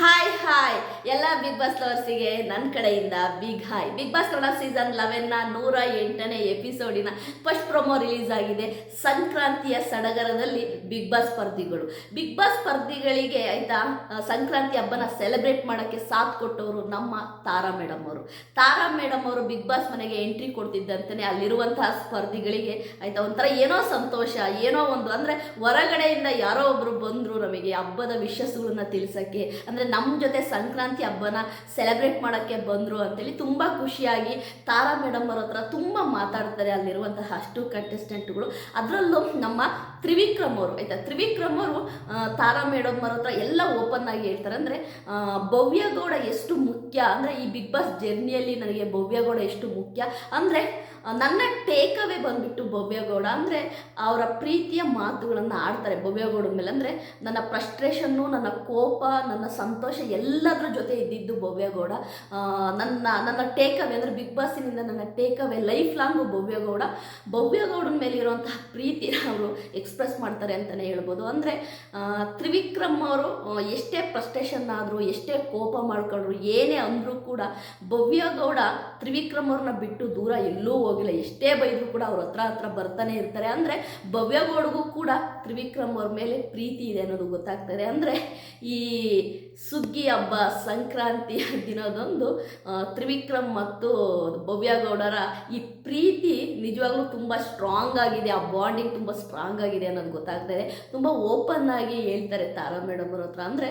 Hi hi ಎಲ್ಲ big boss ಲವರ್ಸಿಗೆ ನನ್ನ ಕಡೆಯಿಂದ big hi big boss Kannada season ಲೆವೆನ್ನ ನೂರ ಎಂಟನೇ ಎಪಿಸೋಡಿನ ಫಸ್ಟ್ ಪ್ರೊಮೋ ರಿಲೀಸ್ ಆಗಿದೆ. ಸಂಕ್ರಾಂತಿಯ ಸಡಗರದಲ್ಲಿ ಬಿಗ್ ಬಾಸ್ ಸ್ಪರ್ಧಿಗಳು. ಬಿಗ್ ಬಾಸ್ ಸ್ಪರ್ಧಿಗಳಿಗೆ ಆಯ್ತಾ ಸಂಕ್ರಾಂತಿ ಹಬ್ಬನ ಸೆಲೆಬ್ರೇಟ್ ಮಾಡೋಕ್ಕೆ ಸಾಥ್ ಕೊಟ್ಟವರು ನಮ್ಮ ತಾರಾ ಮೇಡಮ್ ಅವರು. ತಾರಾ ಮೇಡಮ್ ಅವರು ಬಿಗ್ ಬಾಸ್ ಮನೆಗೆ ಎಂಟ್ರಿ ಕೊಡ್ತಿದ್ದಂತೆ ಅಲ್ಲಿರುವಂತಹ ಸ್ಪರ್ಧಿಗಳಿಗೆ ಆಯ್ತಾ ಒಂಥರ ಏನೋ ಸಂತೋಷ, ಏನೋ ಒಂದು ಅಂದರೆ ಹೊರಗಡೆಯಿಂದ ಯಾರೋ ಒಬ್ಬರು ಬಂದರು ನಮಗೆ ಹಬ್ಬದ ವಿಶಸ್ಸುಗಳನ್ನ ತಿಳಿಸೋಕ್ಕೆ. ಅಂದರೆ ನಮ್ಮ ಜೊತೆ ಸಂಕ್ರಾಂತಿ ಹಬ್ಬನ ಸೆಲೆಬ್ರೇಟ್ ಮಾಡೋಕ್ಕೆ ಬಂದರು ಅಂತೇಳಿ ತುಂಬ ಖುಷಿಯಾಗಿ ತಾರಾ ಮೇಡಮ್ ಅವ್ರ ಹತ್ರ ತುಂಬ ಮಾತಾಡ್ತಾರೆ ಅಲ್ಲಿರುವಂತಹ ಅಷ್ಟು ಕಂಟೆಸ್ಟೆಂಟ್ಗಳು ಅದರಲ್ಲೂ ನಮ್ಮ ತ್ರಿವಿಕ್ರಮ್ ಅವರು ಆಯ್ತಾ? ತ್ರಿವಿಕ್ರಮ್ ಅವರು ತಾರಾ ಮೇಡಮ್ ಅವ್ರ ಹತ್ರ ಎಲ್ಲ ಓಪನ್ ಆಗಿ ಹೇಳ್ತಾರೆ. ಅಂದರೆ ಭವ್ಯಗೌಡ ಎಷ್ಟು ಮುಖ್ಯ? ಅಂದರೆ, ಈ ಬಿಗ್ ಬಾಸ್ ಜರ್ನಿಯಲ್ಲಿ ನನಗೆ ಭವ್ಯಗೌಡ ಎಷ್ಟು ಮುಖ್ಯ? ಅಂದರೆ, ನನ್ನ ಟೇಕ್ ಅವೇ ಬಂದ್ಬಿಟ್ಟು ಭವ್ಯಗೌಡ, ಅಂದರೆ, ಅವರ ಪ್ರೀತಿಯ ಮಾತುಗಳನ್ನು ಆಡ್ತಾರೆ ಭವ್ಯಗೌಡ ಮೇಲೆ. ಅಂದರೆ, ನನ್ನ ಫ್ರಸ್ಟ್ರೇಷನ್ನು ನನ್ನ ಕೋಪ, ನನ್ನ ಸಂತೋಷ ಎಲ್ಲದರ ಜೊತೆ ಇದ್ದಿದ್ದು ಭವ್ಯಗೌಡ. ನನ್ನ ನನ್ನ ಟೇಕ್ ಅವೇ ಅಂದರೆ ಬಿಗ್ ಬಾಸಿನಿಂದ ನನ್ನ ಟೇಕ್ ಲೈಫ್ ಲಾಂಗು ಭವ್ಯಗೌಡ. ಭವ್ಯಗೌಡನ ಮೇಲೆ ಇರುವಂತಹ ಪ್ರೀತಿ, ಅವರು ಎಕ್ಸ್ಪ್ರೆಸ್ ಮಾಡ್ತಾರೆ ಅಂತಲೇ ಹೇಳ್ಬೋದು. ಅಂದರೆ ತ್ರಿವಿಕ್ರಮ್ ಅವರು ಎಷ್ಟೇ ಫ್ರಸ್ಟ್ರೇಷನ್ ಆದರೂ, ಎಷ್ಟೇ ಕೋಪ ಮಾಡ್ಕೊಂಡ್ರು, ಏನೇ ಅಂದರೂ ಕೂಡ ಭವ್ಯಗೌಡ ತ್ರಿವಿಕ್ರಮ್ ಅವ್ರನ್ನ ಬಿಟ್ಟು ದೂರ ಎಲ್ಲೂ ಹೋಗಿಲ್ಲ. ಎಷ್ಟೇ ಬೈದರೂ ಕೂಡ ಅವ್ರ ಹತ್ರ ಹತ್ರ ಬರ್ತಾನೆ ಇರ್ತಾರೆ. ಅಂದರೆ ಭವ್ಯಗೌಡಗೂ ಕೂಡ ತ್ರಿವಿಕ್ರಮ್ ಅವ್ರ ಮೇಲೆ ಪ್ರೀತಿ ಇದೆ ಅನ್ನೋದು ಗೊತ್ತಾಗ್ತದೆ ಅಂದರೆ, ಈ ಸುಗ್ಗಿ ಹಬ್ಬ ಸಂಕ್ರಾಂತಿಯ ದಿನದೊಂದು ತ್ರಿವಿಕ್ರಮ್ ಮತ್ತು ಭವ್ಯಗೌಡರ ಈ ಪ್ರೀತಿ ನಿಜವಾಗ್ಲೂ ತುಂಬ ಸ್ಟ್ರಾಂಗ್ ಆಗಿದೆ. ಆ ಬಾಂಡಿಂಗ್ ತುಂಬ ಸ್ಟ್ರಾಂಗ್ ಆಗಿದೆ ಅನ್ನೋದು ಗೊತ್ತಾಗ್ತದೆ ತುಂಬ ಓಪನ್ ಆಗಿ ಹೇಳ್ತಾರೆ ತಾರಾ ಮೇಡಮ್ ಅವ್ರ ಹತ್ರ. ಅಂದರೆ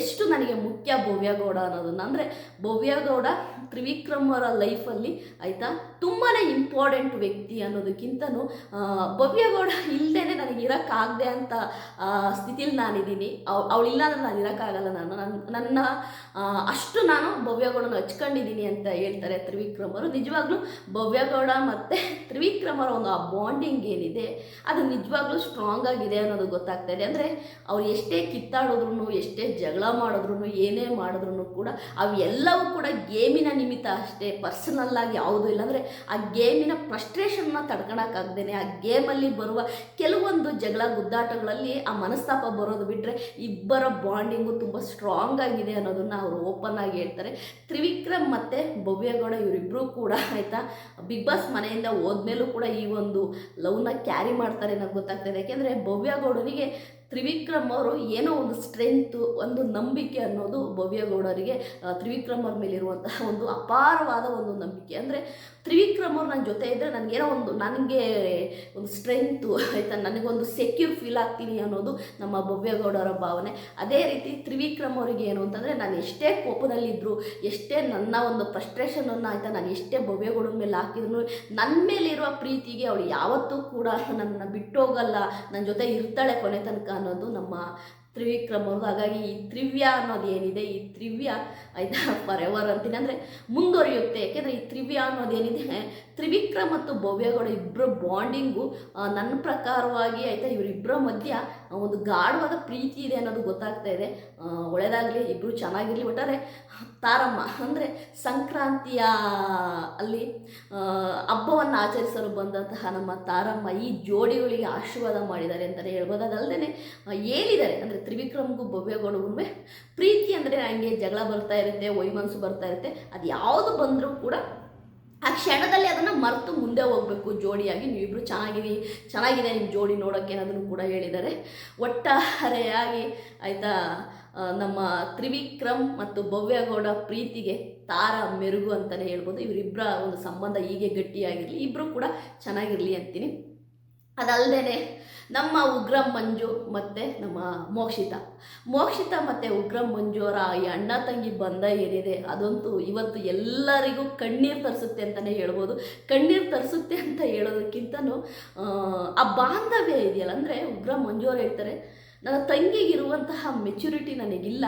ಎಷ್ಟು ನನಗೆ ಮುಖ್ಯ ಭವ್ಯಗೌಡ ಅನ್ನೋದನ್ನು. ಅಂದರೆ ಭವ್ಯಗೌಡ ತ್ರಿವಿಕ್ರಮ್ ಅವರ ಲೈಫಲ್ಲಿ ಆಯಿತಾ ತುಂಬಾ ಇಂಪಾರ್ಟೆಂಟ್ ವ್ಯಕ್ತಿ ಅನ್ನೋದಕ್ಕಿಂತನೂ ಭವ್ಯಗೌಡ ಇಲ್ಲದೇ ನನಗೆ ಇರೋಕ್ಕಾಗದೆ ಅಂತ ಸ್ಥಿತಿಲಿ ನಾನಿದ್ದೀನಿ. ಅವಳಿಲ್ಲ ಅಂದ್ರೆ ನಾನು ಇರೋಕ್ಕಾಗಲ್ಲ ನಾನು. ನನ್ನ ನನ್ನ ಅಷ್ಟು ನಾನು ಭವ್ಯಗೌಡನ ಹಚ್ಕೊಂಡಿದ್ದೀನಿ ಅಂತ ಹೇಳ್ತಾರೆ ತ್ರಿವಿಕ್ರಮ್ ನಿಜವಾಗ್ಲೂ ಭವ್ಯಗೌಡ ಮತ್ತು ತ್ರಿವಿಕ್ರಮರ ಒಂದು ಆ ಬಾಂಡಿಂಗ್ ಏನಿದೆ, ಅದು ನಿಜವಾಗ್ಲೂ ಸ್ಟ್ರಾಂಗ್ ಆಗಿದೆ ಅನ್ನೋದು ಗೊತ್ತಾಗ್ತಾ ಇದೆ. ಅಂದರೆ ಅವ್ರು ಎಷ್ಟೇ ಕಿತ್ತಾಡಿದ್ರು ಎಷ್ಟೇ ಜಗಳ ಮಾಡಿದ್ರು ಏನೇ ಮಾಡಿದ್ರು ಕೂಡ ಅವೆಲ್ಲವೂ ಕೂಡ ಗೇಮಿನ ನಿಮಿತ್ತ ಅಷ್ಟೇ ಪರ್ಸನಲ್ಲಾಗಿ ಯಾವುದೂ ಇಲ್ಲ. ಅಂದರೆ ಆ ಗೇಮಿನ ಫ್ರಸ್ಟ್ರೇಷನ್ನ ತಡ್ಕೊಳಕ್ಕಾಗ್ದೇನೆ ಆ ಗೇಮಲ್ಲಿ ಬರುವ ಕೆಲವೊಂದು ಜಗಳ ಗುದ್ದಾಟಗಳಲ್ಲಿ ಆ ಮನಸ್ತಾಪ ಬರೋದು ಬಿಟ್ಟರೆ ಇಬ್ಬರ ಬಾಂಡಿಂಗು ತುಂಬ ಸ್ಟ್ರಾಂಗ್ ಆಗಿದೆ ಅನ್ನೋದನ್ನು ಅವರು ಓಪನ್ ಆಗಿ ಹೇಳ್ತಾರೆ. ತ್ರಿವಿಕ್ರಮ್ ಮತ್ತು ಭವ್ಯಗೌಡ ಇವರಿಬ್ಬರೂ ಕೂಡ ಆಯಿತಾ? ಬಿಗ್ ಬಾಸ್ ಮನೆಯಿಂದ ಹೋದ್ಮೇಲೂ ಕೂಡ ಈ ಒಂದು ಲವ್ನ ಕ್ಯಾರಿ ಮಾಡ್ತಾರೆ ಅನ್ನೋದು ಗೊತ್ತಾಗ್ತದೆ ಯಾಕೆಂದರೆ ಭವ್ಯಗೌಡನಿಗೆ ತ್ರಿವಿಕ್ರಮ್ ಅವರು ಏನೋ ಒಂದು ಸ್ಟ್ರೆಂತು ಒಂದು ನಂಬಿಕೆ ಅನ್ನೋದು ಭವ್ಯಗೌಡರಿಗೆ ತ್ರಿವಿಕ್ರಮ್ ಅವ್ರ ಮೇಲಿರುವಂತಹ ಒಂದು ಅಪಾರವಾದ ಒಂದು ನಂಬಿಕೆ. ಅಂದರೆ ತ್ರಿವಿಕ್ರಮ್ ಅವ್ರು ನನ್ನ ಜೊತೆ ಇದ್ದರೆ ನನಗೇನೋ ಒಂದು ನನಗೆ ಒಂದು ಸ್ಟ್ರೆಂತು ಆಯಿತಾ, ನನಗೊಂದು ಸೆಕ್ಯೂರ್ ಫೀಲ್ ಆಗ್ತೀನಿ ಅನ್ನೋದು ನಮ್ಮ ಭವ್ಯಗೌಡರ ಭಾವನೆ. ಅದೇ ರೀತಿ ತ್ರಿವಿಕ್ರಮ್ ಅವರಿಗೆ ಏನು ಅಂತಂದರೆ, ನಾನು ಎಷ್ಟೇ ಕೋಪದಲ್ಲಿದ್ದರು ಎಷ್ಟೇ ನನ್ನ ಒಂದು ಫ್ರಸ್ಟ್ರೇಷನನ್ನು ಆಯಿತಾ, ನಾನು ಎಷ್ಟೇ ಭವ್ಯಗೌಡರ ಮೇಲೆ ಹಾಕಿದ್ರು ನನ್ನ ಮೇಲಿರುವ ಪ್ರೀತಿಗೆ ಅವಳು ಯಾವತ್ತೂ ಕೂಡ ನನ್ನ ಬಿಟ್ಟೋಗಲ್ಲ ನನ್ನ ಜೊತೆ ಇರ್ತಾಳೆ ಕೊನೆ ತನಕ ಅನ್ನೋದು ನಮ್ಮ ತ್ರಿವಿಕ್ರಮ ಹಾಗಾಗಿ ಈ ತ್ರಿವ್ಯ ಅನ್ನೋದು ಏನಿದೆ, ಈ ತ್ರಿವ್ಯ ಆಯಿತಾ ಫಾರ್ ಎವರ್ ಅಂತೀನಿ. ಅಂದರೆ ಮುಂದುವರಿಯುತ್ತೆ. ಯಾಕೆಂದರೆ ಈ ತ್ರಿವ್ಯ ಅನ್ನೋದು ಏನಿದೆ, ತ್ರಿವಿಕ್ರಮ್ ಮತ್ತು ಭವ್ಯಗಳು ಇಬ್ಬರ ಬಾಂಡಿಂಗು ನನ್ನ ಪ್ರಕಾರವಾಗಿ ಆಯಿತಾ ಇವರಿಬ್ಬರ ಮಧ್ಯ ಒಂದು ಗಾಢವಾದ ಪ್ರೀತಿ ಇದೆ ಅನ್ನೋದು ಗೊತ್ತಾಗ್ತಾ ಇದೆ. ಒಳ್ಳೆಯದಾಗಲಿ ಇಬ್ಬರು ಚೆನ್ನಾಗಿರಲಿ. ಒಟ್ಟಾರೆ ತಾರಮ್ಮ ಅಂದರೆ ಸಂಕ್ರಾಂತಿಯ ಅಲ್ಲಿ ಹಬ್ಬವನ್ನು ಆಚರಿಸಲು ಬಂದಂತಹ ನಮ್ಮ ತಾರಮ್ಮ ಈ ಜೋಡಿಗಳಿಗೆ ಆಶೀರ್ವಾದ ಮಾಡಿದ್ದಾರೆ ಅಂತಲೇ ಹೇಳ್ಬೋದು. ಅದಲ್ಲದೆ ಹೇಳಿದ್ದಾರೆ ಅಂದರೆ ತ್ರಿವಿಕ್ರಮ್ಗೂ ಭವ್ಯಗೌಡಗೂ ಪ್ರೀತಿ ಅಂದರೆ ಹಂಗೆ ಜಗಳ ಬರ್ತಾ ಇರುತ್ತೆ ವೈಮನಸ್ಸು ಬರ್ತಾ ಇರುತ್ತೆ. ಅದು ಯಾವುದು ಬಂದರೂ ಕೂಡ ಆ ಕ್ಷಣದಲ್ಲಿ ಅದನ್ನು ಮರೆತು ಮುಂದೆ ಹೋಗಬೇಕು ಜೋಡಿಯಾಗಿ. ನೀವಿಬ್ಬರು ಚೆನ್ನಾಗಿರಿ, ಚೆನ್ನಾಗಿದೆ ನಿಮ್ಮ ಜೋಡಿ ನೋಡೋಕ್ಕೆ ಅನ್ನೋದನ್ನು ಕೂಡ ಹೇಳಿದ್ದಾರೆ. ಒಟ್ಟಾರೆಯಾಗಿ ಆಯಿತಾ ನಮ್ಮ ತ್ರಿವಿಕ್ರಮ್ ಮತ್ತು ಭವ್ಯಗೌಡ ಪ್ರೀತಿಗೆ ತಾರ ಮೆರುಗು ಅಂತಲೇ ಹೇಳ್ಬೋದು. ಇವರಿಬ್ಬರ ಒಂದು ಸಂಬಂಧ ಹೀಗೆ ಗಟ್ಟಿಯಾಗಿರಲಿ ಇಬ್ಬರು ಕೂಡ ಚೆನ್ನಾಗಿರಲಿ ಅಂತೀನಿ. ಅದಲ್ಲದೆ ನಮ್ಮ ಉಗ್ರಂ ಮಂಜು ಮತ್ತು ನಮ್ಮ ಮೋಕ್ಷಿತ. ಮೋಕ್ಷಿತ ಮತ್ತು ಉಗ್ರಂ ಮಂಜು ಅವರ ಈ ಅಣ್ಣ ತಂಗಿ ಬಂಧ ಏನಿದೆ ಅದಂತೂ ಇವತ್ತು ಎಲ್ಲರಿಗೂ ಕಣ್ಣೀರು ತರಿಸುತ್ತೆ ಅಂತಲೇ ಹೇಳ್ಬೋದು. ಕಣ್ಣೀರು ತರಿಸುತ್ತೆ ಅಂತ ಹೇಳೋದಕ್ಕಿಂತನೂ ಆ, ಬಾಂಧವ್ಯ ಇದೆಯಲ್ಲ ಅಂದರೆ ಉಗ್ರಂ ಮಂಜು ಅವ್ರು ಹೇಳ್ತಾರೆ ನನ್ನ ತಂಗಿಗಿರುವಂತಹ ಮೆಚುರಿಟಿ ನನಗಿಲ್ಲ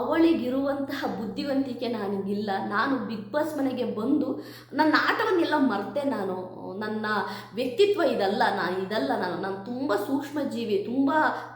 ಅವಳಿಗಿರುವಂತಹ ಬುದ್ಧಿವಂತಿಕೆ ನನಗಿಲ್ಲ ನಾನು ಬಿಗ್ ಬಾಸ್ ಮನೆಗೆ ಬಂದು ನನ್ನ ಆಟವನ್ನೆಲ್ಲ ಮರ್ತೆ ನಾನು ನನ್ನ ವ್ಯಕ್ತಿತ್ವ ಇದಲ್ಲ ನಾನು ಇದಲ್ಲ ನಾನು ನಾನು ತುಂಬ ಸೂಕ್ಷ್ಮ ಜೀವಿ ತುಂಬ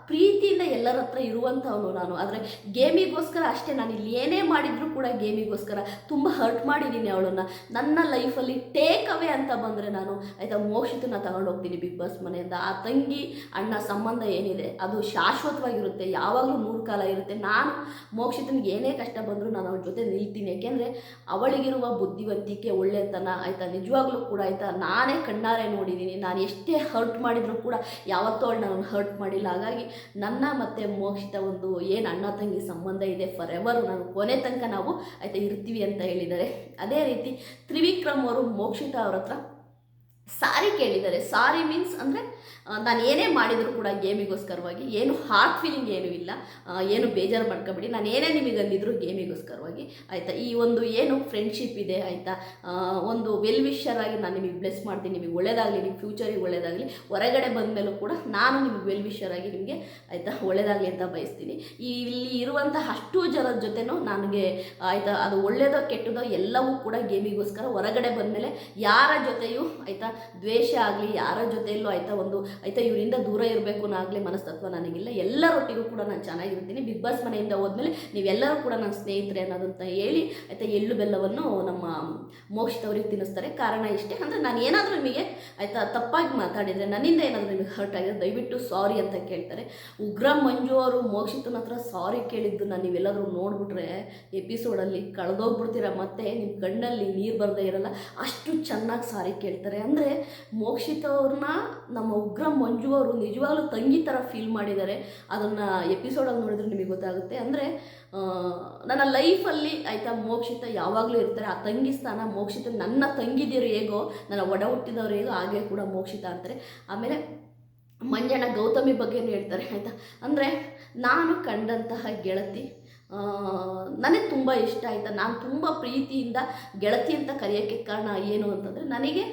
ಪ್ರೀತಿಯಿಂದ ಎಲ್ಲರ ಹತ್ರ ಇರುವಂಥವನು ನಾನು. ಆದರೆ ಗೇಮಿಗೋಸ್ಕರ ಅಷ್ಟೇ, ನಾನು ಇಲ್ಲಿ ಏನೇ ಮಾಡಿದರೂ ಕೂಡ ಗೇಮಿಗೋಸ್ಕರ ತುಂಬ ಹರ್ಟ್ ಮಾಡಿದ್ದೀನಿ ಅವಳನ್ನು. ನನ್ನ ಲೈಫಲ್ಲಿ ಟೇಕ್ ಅವೇ ಅಂತ ಬಂದರೆ ನಾನು ಆಯಿತಾ ಮೋಕ್ಷಿತನ ಹೋಗ್ತೀನಿ ಬಿಗ್ ಬಾಸ್ ಮನೆಯಿಂದ. ಆ ತಂಗಿ, ಅಣ್ಣ ಸಂಬಂಧ ಏನಿದೆ, ಅದು ಶಾಶ್ವತವಾಗಿರುತ್ತೆ. ಯಾವಾಗಲೂ ಮೂರು ಕಾಲ ಇರುತ್ತೆ. ನಾನು ಮೋಕ್ಷಿತನಿಗೆ ಏನೇ ಕಷ್ಟ ಬಂದರೂ ನಾನು ಅವಳ ಜೊತೆ ನಿಲ್ತೀನಿ. ಯಾಕೆಂದರೆ ಅವಳಿಗಿರುವ ಬುದ್ಧಿವಂತಿಕೆ, ಒಳ್ಳೆತನ ಆಯಿತಾ, ನಿಜವಾಗ್ಲೂ ಕೂಡ ಆಯಿತಾ, ನಾನೇ ಕಣ್ಣಾರೆ ನೋಡಿದ್ದೀನಿ ನಾನು ಎಷ್ಟೇ ಹರ್ಟ್ ಮಾಡಿದರೂ ಕೂಡ ಯಾವತ್ತೂ ಅವಳು ನಾನು ಹರ್ಟ್ ಮಾಡಿಲ್ಲ. ಹಾಗಾಗಿ ನನ್ನ ಮತ್ತು ಮೋಕ್ಷಿತ ಒಂದು ಏನು ಅಣ್ಣ ತಂಗಿ ಸಂಬಂಧ ಇದೆ ಫಾರ್ ಎವರ್ ನಾನು ಕೊನೆ ತನಕ ನಾವು ಆಯಿತಾ ಇರ್ತೀವಿ ಅಂತ ಹೇಳಿದ್ದಾರೆ. ಅದೇ ರೀತಿ ತ್ರಿವಿಕ್ರಮ್ ಅವರು ಮೋಕ್ಷಿತ ಅವ್ರ ಹತ್ರ ಸಾರಿ ಕೇಳಿದ್ದಾರೆ. ಸಾರಿ ಮೀನ್ಸ್ ಅಂದರೆ ನಾನು ಏನೇ ಮಾಡಿದರೂ ಕೂಡ ಗೇಮಿಗೋಸ್ಕರವಾಗಿ, ಏನು ಹಾರ್ಟ್ ಫೀಲಿಂಗ್ ಏನೂ ಇಲ್ಲ ಏನು ಬೇಜಾರು ಮಾಡ್ಕೊಬೇಡಿ, ನಾನು ಏನೇ ನಿಮಗೆ ಅಂದಿದ್ರು ಗೇಮಿಗೋಸ್ಕರವಾಗಿ, ಆಯಿತಾ? ಈ ಒಂದು ಏನು ಫ್ರೆಂಡ್ಶಿಪ್ ಇದೆ, ಆಯಿತಾ? ಒಂದು ವೆಲ್ ಆಗಿ ನಾನು ನಿಮಗೆ ಬ್ಲೆಸ್ ಮಾಡ್ತೀನಿ, ನಿಮಗೆ ಒಳ್ಳೇದಾಗಲಿ ನಿಮ್ಮ ಫ್ಯೂಚರಿಗೆ ಒಳ್ಳೇದಾಗಲಿ, ಹೊರಗಡೆ ಬಂದ ಮೇಲೂ ಕೂಡ ನಾನು ನಿಮಗೆ ವೆಲ್ ಆಗಿ ನಿಮಗೆ, ಆಯಿತಾ, ಒಳ್ಳೇದಾಗಲಿ ಅಂತ ಬಯಸ್ತೀನಿ. ಈ, ಇಲ್ಲಿ ಇರುವಂಥ ಅಷ್ಟು ಜನರ ಜೊತೆನೂ ನನಗೆ, ಆಯಿತಾ, ಅದು ಒಳ್ಳೇದೋ ಕೆಟ್ಟದೋ ಎಲ್ಲವೂ ಕೂಡ ಗೇಮಿಗೋಸ್ಕರ ಹೊರಗಡೆ ಬಂದಮೇಲೆ ಯಾರ ಜೊತೆಯೂ, ಆಯಿತಾ, ದ್ವೇಷ ಆಗಲಿ, ಯಾರ ಜೊತೆಯಲ್ಲೂ, ಆಯಿತಾ, ಒಂದು ಆಯಿತಾ, ಇವರಿಂದ ದೂರ ಇರಬೇಕು ಅನ್ನೋ ಮನಸ್ತತ್ವ ನನಗಿಲ್ಲ. ಎಲ್ಲರೊಟ್ಟಿಗೂ ಕೂಡ ನಾನು ಚೆನ್ನಾಗಿರ್ತೀನಿ. ಬಿಗ್ ಬಾಸ್ ಮನೆಯಿಂದ ಹೋದ್ಮೇಲೆ ನೀವೆಲ್ಲರೂ ಕೂಡ ನನ್ನ ಸ್ನೇಹಿತರೆ ಅನ್ನೋದಂತ ಹೇಳಿ, ಆಯಿತಾ, ಎಳ್ಳು ಬೆಲ್ಲವನ್ನು ನಮ್ಮ ಮೋಕ್ಷಿತವ್ರಿಗೆ ತಿನ್ನಿಸ್ತಾರೆ. ಕಾರಣ ಇಷ್ಟೇ. ಅಂದರೆ ನಾನು ಏನಾದರೂ ನಿಮಗೆ, ಆಯಿತಾ, ತಪ್ಪಾಗಿ ಮಾತಾಡಿದರೆ ನನ್ನಿಂದ ಏನಾದರೂ ನಿಮಗೆ ಹರ್ಟ್ ಆಗಿದೆ ದಯವಿಟ್ಟು ಸಾರಿ ಅಂತ ಕೇಳ್ತಾರೆ. ಉಗ್ರ ಮಂಜು ಅವರು ಮೋಕ್ಷಿತನ ಹತ್ರ ಸಾರಿ ಕೇಳಿದ್ದು ನಾನು ನೀವೆಲ್ಲಾದರೂ ನೋಡಿಬಿಟ್ರೆ ಎಪಿಸೋಡಲ್ಲಿ ಕಳೆದೋಗ್ಬಿಡ್ತೀರ? ಮತ್ತೆ ನಿಮ್ಮ ಕಣ್ಣಲ್ಲಿ ನೀರು ಬರದೇ ಇರಲ್ಲ. ಅಷ್ಟು ಚೆನ್ನಾಗಿ ಸಾರಿ ಕೇಳ್ತಾರೆ. ಅಂದರೆ ಮೋಕ್ಷಿತ ಅವ್ರನ್ನ ನಮ್ಮ ಉಗ್ರ ಮಂಜು ಅವರು ನಿಜವಾಗ್ಲೂ ತಂಗಿ ಥರ ಫೀಲ್ ಮಾಡಿದ್ದಾರೆ. ಅದನ್ನು ಎಪಿಸೋಡಲ್ಲಿ ನೋಡಿದ್ರೆ ನಿಮಗೆ ಗೊತ್ತಾಗುತ್ತೆ. ಅಂದರೆ ನನ್ನ ಲೈಫಲ್ಲಿ ಆಯಿತಾ ಮೋಕ್ಷಿತ ಯಾವಾಗಲೂ ಇರ್ತಾರೆ. ಆ ತಂಗಿ ಸ್ಥಾನ ಮೋಕ್ಷಿತ, ನನ್ನ ತಂಗಿದಿರು ಹೇಗೋ, ನನ್ನ ಒಡ ಹುಟ್ಟಿದವರು ಹೇಗೋ, ಹಾಗೆ ಕೂಡ ಮೋಕ್ಷಿತ ಅಂತಾರೆ. ಆಮೇಲೆ ಮಂಜಣ್ಣ ಗೌತಮಿ ಬಗ್ಗೆನೂ ಹೇಳ್ತಾರೆ, ಆಯಿತಾ? ಅಂದರೆ, ನಾನು ಕಂಡಂತಹ ಗೆಳತಿ ನನಗೆ ತುಂಬ ಇಷ್ಟ ಆಯಿತಾ? ನಾನು ತುಂಬ ಪ್ರೀತಿಯಿಂದ ಗೆಳತಿ ಅಂತ ಕರೆಯೋಕ್ಕೆ ಕಾರಣ ಏನು ಅಂತಂದರೆ, ನನಗೆ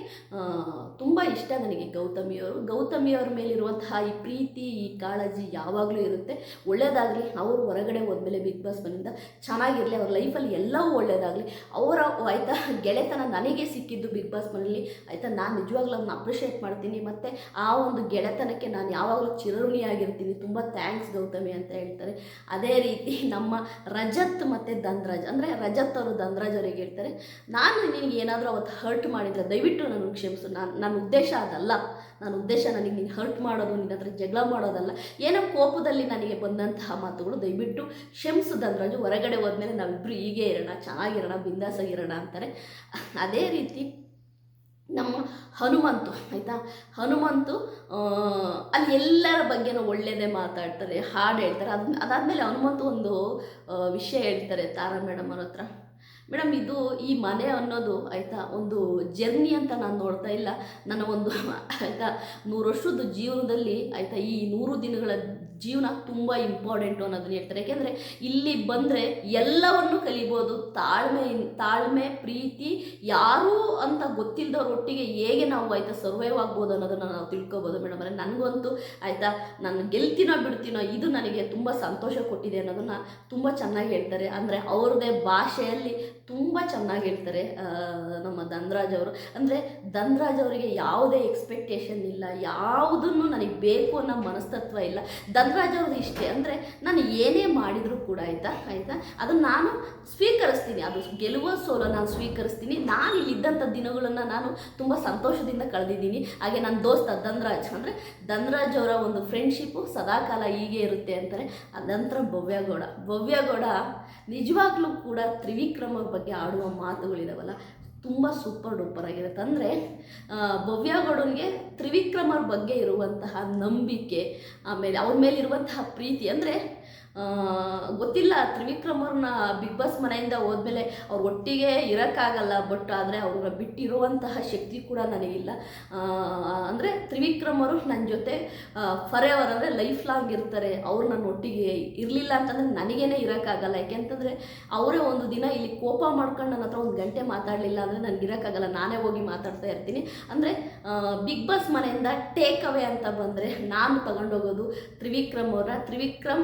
ತುಂಬ ಇಷ್ಟ ನನಗೆ ಗೌತಮಿಯವರು ಗೌತಮಿಯವ್ರ ಮೇಲಿರುವಂತಹ ಈ ಪ್ರೀತಿ, ಈ ಕಾಳಜಿ ಯಾವಾಗಲೂ ಇರುತ್ತೆ. ಒಳ್ಳೆಯದಾಗಲಿ ಅವರು ಹೊರಗಡೆ ಹೋದ್ಮೇಲೆ ಬಿಗ್ ಬಾಸ್ ಮನೆಯಿಂದ ಚೆನ್ನಾಗಿರಲಿ, ಅವ್ರ ಲೈಫಲ್ಲಿ ಎಲ್ಲವೂ ಒಳ್ಳೆಯದಾಗಲಿ ಅವರ, ಆಯಿತಾ, ಗೆಳೆತನ ನನಗೆ ಸಿಕ್ಕಿದ್ದು ಬಿಗ್ ಬಾಸ್ ಮನೆಯಲ್ಲಿ. ಆಯಿತಾ, ನಾನು ನಿಜವಾಗ್ಲೂ ಅದನ್ನ ಅಪ್ರಿಷಿಯೇಟ್ ಮಾಡ್ತೀನಿ. ಮತ್ತು ಆ ಒಂದು ಗೆಳೆತನಕ್ಕೆ ನಾನು ಯಾವಾಗಲೂ ಚಿರಋಣಿಯಾಗಿರ್ತೀನಿ. ತುಂಬ ಥ್ಯಾಂಕ್ಸ್ ಗೌತಮಿ ಅಂತ ಹೇಳ್ತಾರೆ. ಅದೇ ರೀತಿ ನಮ್ಮ ರಜತ್ ಮತ್ತು ಧನ್ರಾಜ್, ಅಂದರೆ ರಜತ್ ಅವರು ಧನ್ರಾಜ್ ಅವರಿಗೆ ಹೇಳ್ತಾರೆ, ನಾನು ನಿನಗೆ ಏನಾದರೂ ಅವತ್ತು ಹರ್ಟ್ ಮಾಡಿದರೆ ದಯವಿಟ್ಟು ನಾನು ಕ್ಷಮಿಸು. ನಾನು, ನನ್ನ ಉದ್ದೇಶ ಅದಲ್ಲ. ನನ್ನ ಉದ್ದೇಶ ನನಗೆ ನೀನು ಹರ್ಟ್ ಮಾಡೋದು, ನಿನ್ನ ಹತ್ರ ಜಗಳ ಮಾಡೋದಲ್ಲ. ಏನೋ ಕೋಪದಲ್ಲಿ ನನಗೆ ಬಂದಂತಹ ಮಾತುಗಳು, ದಯವಿಟ್ಟು ಕ್ಷಮಿಸು ಧನ್ರಾಜು. ಹೊರಗಡೆ ಹೋದ್ಮೇಲೆ ನಾವಿಬ್ಬರು ಹೀಗೆ ಇರೋಣ, ಚೆನ್ನಾಗಿರೋಣ ಬಿಂದಾಸಾಗಿರೋಣ ಅಂತಾರೆ. ಅದೇ ರೀತಿ ನಮ್ಮ ಹನುಮಂತು, ಆಯಿತಾ? ಹನುಮಂತು ಅಲ್ಲಿ ಎಲ್ಲರ ಬಗ್ಗೆನೂ ಒಳ್ಳೆಯದೇ ಮಾತಾಡ್ತಾರೆ, ಹಾಡು ಹೇಳ್ತಾರೆ. ಅದನ್ನ ಅದಾದಮೇಲೆ ಹನುಮಂತು ಒಂದು ವಿಷಯ ಹೇಳ್ತಾರೆ ತಾರಾ ಮೇಡಮ್ ಅವ್ರ ಹತ್ರ. ಮೇಡಮ್, ಇದು ಈ ಮನೆ ಅನ್ನೋದು, ಆಯಿತಾ, ಒಂದು ಜರ್ನಿ ಅಂತ ನಾನು ನೋಡ್ತಾ ಇಲ್ಲ. ನನ್ನ ಒಂದು ಆಯಿತಾ, ನೂರು ವರ್ಷದ ಜೀವನದಲ್ಲಿ, ಆಯಿತಾ, ಈ ನೂರು ದಿನಗಳ ಜೀವನ ತುಂಬ ಇಂಪಾರ್ಟೆಂಟು ಅನ್ನೋದನ್ನ ಹೇಳ್ತಾರೆ. ಯಾಕೆಂದರೆ ಇಲ್ಲಿ ಬಂದರೆ ಎಲ್ಲವನ್ನು ಕಲಿಬೋದು. ತಾಳ್ಮೆ ತಾಳ್ಮೆ, ಪ್ರೀತಿ ಯಾರು ಅಂತ ಗೊತ್ತಿಲ್ಲದವ್ರ ಒಟ್ಟಿಗೆ ಹೇಗೆ ನಾವು ಆಯಿತಾ ಸರ್ವೈವ್ ಆಗ್ಬೋದು ಅನ್ನೋದನ್ನು ನಾವು ತಿಳ್ಕೊಬೋದು ಮೇಡಮ್ ಅಂದರೆ ನನಗಂತೂ ಆಯಿತಾ ನಾನು ಗೆಲ್ತೀನೋ ಬಿಡ್ತೀನೋ ಇದು ನನಗೆ ತುಂಬ ಸಂತೋಷ ಕೊಟ್ಟಿದೆ ಅನ್ನೋದನ್ನು ತುಂಬ ಚೆನ್ನಾಗಿ ಹೇಳ್ತಾರೆ. ಅಂದರೆ ಅವ್ರದ್ದೇ ಭಾಷೆಯಲ್ಲಿ ತುಂಬ ಚೆನ್ನಾಗಿ ಹೇಳ್ತಾರೆ ನಮ್ಮ ಧನ್ರಾಜ್ ಅವರು. ಅಂದರೆ ಧನ್ರಾಜ್ ಅವರಿಗೆ ಯಾವುದೇ ಎಕ್ಸ್ಪೆಕ್ಟೇಷನ್ ಇಲ್ಲ, ಯಾವುದನ್ನು ನನಗೆ ಬೇಕು ಅನ್ನೋ ಮನಸ್ತತ್ವ ಇಲ್ಲ. ಧನ್ರಾಜ್ ಅವ್ರದ್ದು ಇಷ್ಟೇ, ಅಂದರೆ ನಾನು ಏನೇ ಮಾಡಿದರೂ ಕೂಡ ಆಯಿತಾ ಆಯಿತಾ? ಅದನ್ನು ನಾನು ಸ್ವೀಕರಿಸ್ತೀನಿ, ಅದು ಗೆಲುವ ಸೋಲ ನಾನು ಸ್ವೀಕರಿಸ್ತೀನಿ. ನಾನು ಇಲ್ಲಿದ್ದಂಥ ದಿನಗಳನ್ನು ನಾನು ತುಂಬ ಸಂತೋಷದಿಂದ ಕಳೆದಿದ್ದೀನಿ. ಹಾಗೆ ನನ್ನ ದೋಸ್ತ ಧನ್ರಾಜ್, ಅಂದರೆ ಧನ್ರಾಜ್ ಅವರ ಒಂದು ಫ್ರೆಂಡ್ಶಿಪ್ಪು ಸದಾಕಾಲ ಹೀಗೆ ಇರುತ್ತೆ ಅಂತಾರೆ. ಅದಂತರ ಭವ್ಯಗೌಡ. ಭವ್ಯಗೌಡ ನಿಜವಾಗ್ಲೂ ಕೂಡ ತ್ರಿವಿಕ್ರಮ ಅವ್ರ ಬಗ್ಗೆ ಆಡುವ ಮಾತುಗಳಿದಾವಲ್ಲ, ತುಂಬ ಸೂಪರ್ ಡೂಪರ್ ಆಗಿರುತ್ತೆ. ಅಂದರೆ ಭವ್ಯಗೌಡನಿಗೆ ತ್ರಿವಿಕ್ರಮರ ಬಗ್ಗೆ ಇರುವಂತಹ ನಂಬಿಕೆ, ಆಮೇಲೆ ಅವ್ರ ಮೇಲಿರುವಂತಹ ಪ್ರೀತಿ, ಅಂದರೆ ಗೊತ್ತಿಲ್ಲ. ತ್ರಿವಿಕ್ರಮ್ ಅವ್ರನ್ನ ಬಿಗ್ ಬಾಸ್ ಮನೆಯಿಂದ ಹೋದ್ಮೇಲೆ ಅವ್ರ ಒಟ್ಟಿಗೆ ಇರೋಕ್ಕಾಗಲ್ಲ ಬಟ್ ಆದರೆ ಅವ್ರನ್ನ ಬಿಟ್ಟಿರುವಂತಹ ಶಕ್ತಿ ಕೂಡ ನನಗಿಲ್ಲ. ಅಂದರೆ ತ್ರಿವಿಕ್ರಮ್ ಅವರು ನನ್ನ ಜೊತೆ ಫರ್ ಎವರ್ ಅಂದರೆ ಲೈಫ್ ಲಾಂಗ್ ಇರ್ತಾರೆ. ಅವ್ರು ನನ್ನ ಒಟ್ಟಿಗೆ ಇರಲಿಲ್ಲ ಅಂತಂದರೆ ನನಗೇನೆ ಇರೋಕ್ಕಾಗಲ್ಲ. ಯಾಕೆಂತಂದರೆ ಅವರೇ ಒಂದು ದಿನ ಇಲ್ಲಿ ಕೋಪ ಮಾಡ್ಕೊಂಡು ನನ್ನ ಹತ್ರ ಒಂದು ಗಂಟೆ ಮಾತಾಡಲಿಲ್ಲ ಅಂದರೆ ನನಗೆ ಇರೋಕ್ಕಾಗಲ್ಲ. ನಾನೇ ಹೋಗಿ ಮಾತಾಡ್ತಾ ಇರ್ತೀನಿ. ಅಂದರೆ ಬಿಗ್ ಬಾಸ್ ಮನೆಯಿಂದ ಟೇಕ್ ಅವೇ ಅಂತ ಬಂದರೆ ನಾನು ತಗೊಂಡೋಗೋದು ತ್ರಿವಿಕ್ರಮ್ ಅವರ ತ್ರಿವಿಕ್ರಮ್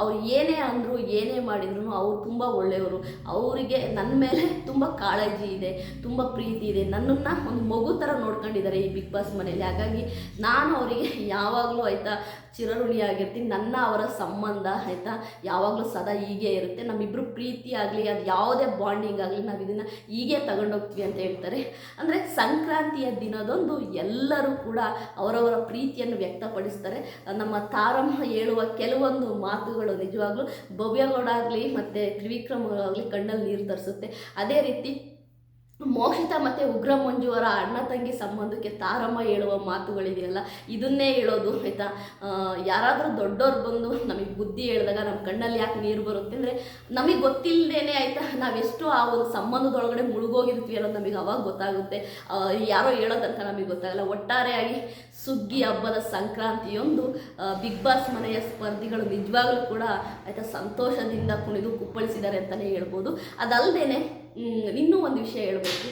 ಅವ್ರು ಏನೇ ಅಂದರು, ಏನೇ ಮಾಡಿದ್ರು ಅವ್ರು ತುಂಬ ಒಳ್ಳೆಯವರು. ಅವರಿಗೆ ನನ್ನ ಮೇಲೆ ತುಂಬ ಕಾಳಜಿ ಇದೆ, ತುಂಬ ಪ್ರೀತಿ ಇದೆ. ನನ್ನನ್ನು ಒಂದು ಮಗು ಥರ ನೋಡ್ಕೊಂಡಿದ್ದಾರೆ ಈ ಬಿಗ್ ಬಾಸ್ ಮನೇಲಿ ಹಾಗಾಗಿ ನಾನು ಅವರಿಗೆ ಯಾವಾಗಲೂ ಆಯಿತಾ ಚಿರಋಣಿಯಾಗಿರ್ತೀನಿ ನನ್ನ ಅವರ ಸಂಬಂಧ, ಆಯಿತಾ? ಯಾವಾಗಲೂ ಸದಾ ಹೀಗೆ ಇರುತ್ತೆ. ನಮ್ಮಿಬ್ಬರು ಪ್ರೀತಿ ಆಗಲಿ, ಅದು ಯಾವುದೇ ಬಾಂಡಿಂಗ್ ಆಗಲಿ, ನಾವು ಇದನ್ನು ಹೀಗೆ ತಗೊಂಡೋಗ್ತೀವಿ ಅಂತ ಹೇಳ್ತಾರೆ. ಅಂದರೆ ಸಂಕ್ರಾಂತಿಯ ದಿನದೊಂದು ಎಲ್ಲರೂ ಕೂಡ ಅವರವರ ಪ್ರೀತಿಯನ್ನು ವ್ಯಕ್ತಪಡಿಸ್ತಾರೆ. ನಮ್ಮ ತಾರಮ್ಮ ಹೇಳುವ ಕೆಲವೊಂದು ಮಾತುಗಳು ನಿಜವಾಗ್ಲೂ ಭವ್ಯಗೌಡ ಆಗಲಿ, ಮತ್ತು ತ್ರಿವಿಕ್ರಮಗಳಾಗಲಿ ಕಣ್ಣಲ್ಲಿ ನೀರು ತರಿಸುತ್ತೆ. ಅದೇ ರೀತಿ ಮೋಕ್ಷಿತ ಮತ್ತು ಉಗ್ರ ಮಂಜು ಅವರ ಅಣ್ಣ ತಂಗಿ ಸಂಬಂಧಕ್ಕೆ ತಾರಮ್ಮ ಹೇಳುವ ಮಾತುಗಳಿದೆಯಲ್ಲ ಇದನ್ನೇ ಹೇಳೋದು ಆಯಿತಾ? ಯಾರಾದರೂ ದೊಡ್ಡವ್ರು ಬಂದು ನಮಗೆ ಬುದ್ಧಿ ಹೇಳಿದಾಗ ನಮ್ಮ ಕಣ್ಣಲ್ಲಿ ಯಾಕೆ ನೀರು ಬರುತ್ತೆ ಅಂದರೆ, ನಮಗೆ ಗೊತ್ತಿಲ್ಲದೇನೆ ಆಯಿತಾ, ನಾವೆಷ್ಟು ಆ ಒಂದು ಸಂಬಂಧದೊಳಗಡೆ ಮುಳುಗೋಗಿರ್ತೀವಿ ಅನ್ನೋದು ನಮಗೆ ಅವಾಗ ಗೊತ್ತಾಗುತ್ತೆ. ಯಾರೋ ಹೇಳೋದಂತ ನಮಗೆ ಗೊತ್ತಾಗಲ್ಲ. ಒಟ್ಟಾರೆಯಾಗಿ ಸುಗ್ಗಿ ಹಬ್ಬದ ಸಂಕ್ರಾಂತಿಯೊಂದು ಬಿಗ್ ಬಾಸ್ ಮನೆಯ ಸ್ಪರ್ಧಿಗಳು ನಿಜವಾಗ್ಲೂ ಕೂಡ ಆಯಿತಾ ಸಂತೋಷದಿಂದ ಕುಣಿದು ಕುಪ್ಪಳಿಸಿದ್ದಾರೆ ಅಂತಲೇ ಹೇಳ್ಬೋದು. ಅದಲ್ಲದೆ ಇನ್ನೂ ಒಂದು ವಿಷಯ ಹೇಳಬೇಕು.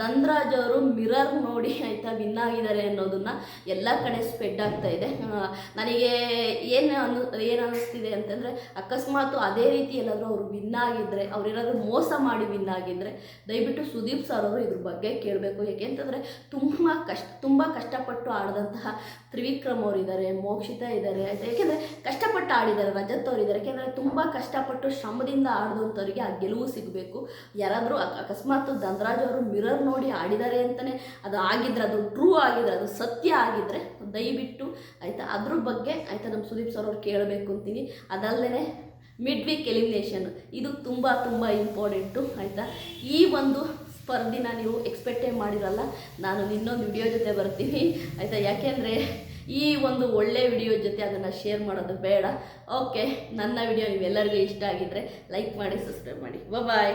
ಧನ್ರಾಜ್ ಅವರು ಮಿರರ್ ನೋಡಿ ಆಯಿತಾ ವಿನ್ ಆಗಿದ್ದಾರೆ ಅನ್ನೋದನ್ನು ಎಲ್ಲ ಕಡೆ ಸ್ಪ್ರೆಡ್ ಆಗ್ತಾ ಇದೆ. ನನಗೆ ಏನು ಅನು ಏನು ಅನ್ನಿಸ್ತಿದೆ ಅಂತಂದರೆ ಅಕಸ್ಮಾತ್ ಅದೇ ರೀತಿ ಎಲ್ಲಾದರೂ ಅವರು ವಿನ್ ಆಗಿದ್ದರೆ ಅವ್ರೇನಾದರೂ ಮೋಸ ಮಾಡಿ ವಿನ್ ಆಗಿದ್ದರೆ ದಯವಿಟ್ಟು ಸುದೀಪ್ ಸರ್ ಅವರು ಇದ್ರ ಬಗ್ಗೆ ಕೇಳಬೇಕು. ಯಾಕೆಂತಂದರೆ ತುಂಬ ಕಷ್ಟ, ತುಂಬ ಕಷ್ಟಪಟ್ಟು ಆಡಿದಂತಹ ತ್ರಿವಿಕ್ರಮ್ ಅವರಿದ್ದಾರೆ ಮೋಕ್ಷಿತ ಇದ್ದಾರೆ ಆಯಿತಾ ಯಾಕೆಂದರೆ ಕಷ್ಟಪಟ್ಟು ಆಡಿದ್ದಾರೆ, ರಜತ್ ಅವರಿದ್ದಾರೆ ಯಾಕೆಂದರೆ ತುಂಬ ಕಷ್ಟಪಟ್ಟು ಶ್ರಮದಿಂದ ಆಡಿದಂಥವ್ರಿಗೆ ಆ ಗೆಲುವು ಸಿಗಬೇಕು. ಯಾರಾದರೂ ಅಕಸ್ಮಾತ್ ಧನರಾಜ್ ಅವರು ಮಿರರ್ ನೋಡಿ ಆಡಿದ್ದಾರೆ ಅಂತಲೇ ಅದು ಆಗಿದ್ರೆ, ಅದು ಟ್ರೂ ಆಗಿದ್ರೆ, ಅದು ಸತ್ಯ ಆಗಿದ್ದರೆ ದಯವಿಟ್ಟು ಆಯಿತಾ? ಅದ್ರ ಬಗ್ಗೆ ಆಯಿತಾ ನಮ್ಮ ಸುದೀಪ್ ಸರ್ ಅವ್ರು ಕೇಳಬೇಕು ಅಂತೀನಿ. ಅದಲ್ಲದೆ ಮಿಡ್ ವೀಕ್ ಎಲಿಮಿನೇಷನ್ ಇದು ತುಂಬ ತುಂಬ ಇಂಪಾರ್ಟೆಂಟು ಆಯಿತಾ? ಈ ಒಂದು ಸ್ಪರ್ಧಿನ ನೀವು ಎಕ್ಸ್ಪೆಕ್ಟೇ ಮಾಡಿರಲ್ಲ. ನಾನು ಇನ್ನೊಂದು ವಿಡಿಯೋ ಜೊತೆ ಬರ್ತೀನಿ. ಆಯಿತಾ? ಯಾಕೆಂದರೆ ಈ ಒಂದು ಒಳ್ಳೆ ವಿಡಿಯೋ ಜೊತೆ ಅದನ್ನು ಶೇರ್ ಮಾಡೋದು ಬೇಡ. ಓಕೆ ನನ್ನ ವಿಡಿಯೋ ನೀವೆಲ್ಲರಿಗೂ ಇಷ್ಟ ಆಗಿದ್ದರೆ ಲೈಕ್ ಮಾಡಿ ಸಬ್ಸ್ಕ್ರೈಬ್ ಮಾಡಿ. ಬಾಯ್